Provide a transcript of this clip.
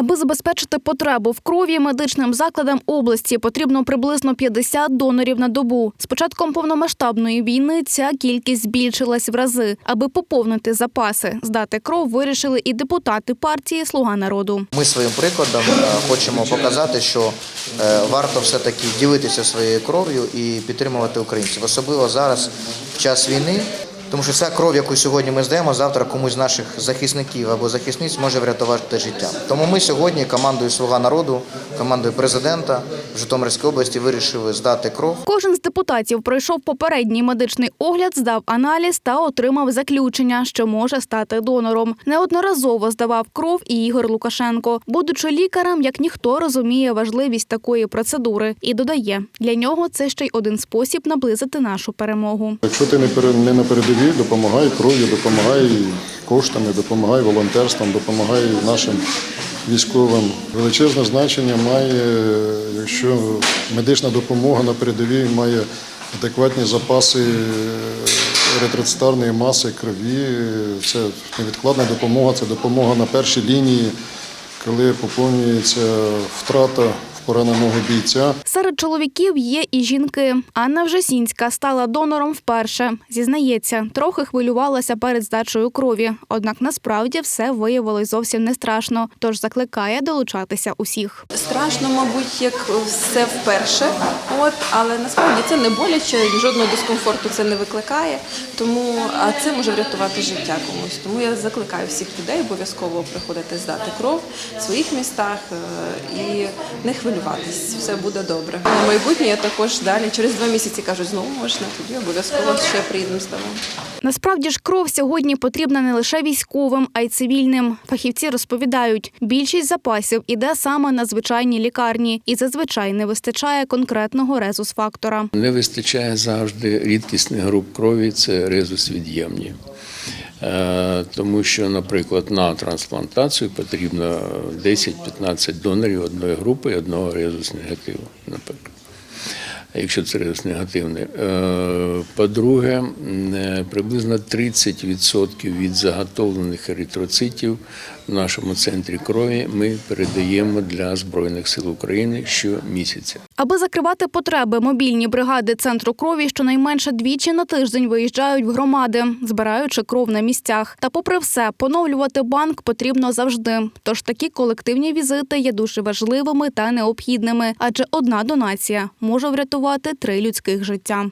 Аби забезпечити потребу в крові медичним закладам області потрібно приблизно 50 донорів на добу. З початком повномасштабної війни ця кількість збільшилась в рази. Аби поповнити запаси, здати кров вирішили і депутати партії Слуга народу. Ми своїм прикладом е, хочемо показати, що е, варто все-таки ділитися своєю кров'ю і підтримувати українців, особливо зараз в час війни. Тому що вся кров, яку сьогодні ми здаємо, завтра комусь з наших захисників або захисниць може врятувати життя. Тому ми сьогодні командою Слуга народу, командою президента в Житомирській області вирішили здати кров. Кожен з депутатів пройшов попередній медичний огляд, здав аналіз та отримав заключення, що може стати донором. Неодноразово здавав кров і Ігор Лукашенко. Будучи лікарем, як ніхто розуміє важливість такої процедури і додає, для нього це ще й один спосіб наблизити нашу перемогу. Якщо ти не пере- не допомагай кров'ю, допомагай коштами, допомагай волонтерством, допомагай нашим військовим. Величезне значення має, якщо медична допомога на передовій має адекватні запаси еритроцитарної маси крові. Це невідкладна допомога, це допомога на першій лінії, коли поповнюється втрата пораненого бійця. Серед чоловіків є і жінки. Анна Вжесінська стала донором вперше. Зізнається, трохи хвилювалася перед здачею крові. Однак насправді все виявилось зовсім не страшно. Тож закликає долучатися усіх. Страшно, мабуть, як все вперше, от, але насправді це не боляче, жодного дискомфорту це не викликає, тому а це може врятувати життя комусь. Тому я закликаю всіх людей обов'язково приходити здати кров в своїх містах е, і не хвилюватись, все буде добре. На майбутнє я також далі через два місяці кажуть, знову можна, тоді обов'язково ще приїдемо з тобою. Насправді ж кров сьогодні потрібна не лише військовим, а й цивільним. Фахівці розповідають, більшість запасів іде саме на звичайні лікарні, і зазвичай не вистачає конкретного резус-фактора. Не вистачає завжди рідкісних груп крові, це резус-від'ємні. Е, Тому що, наприклад, на трансплантацію потрібно 10-15 донорів одної групи і одного резус негативу, наприклад. Якщо це резус негативний. Е, По-друге, е, приблизно 30% від заготовлених еритроцитів нашому центрі крові ми передаємо для Збройних сил України щомісяця. Аби закривати потреби, мобільні бригади центру крові щонайменше двічі на тиждень виїжджають в громади, збираючи кров на місцях. Та, попри все, поновлювати банк потрібно завжди. Тож такі колективні візити є дуже важливими та необхідними, адже одна донація може врятувати три людських життя.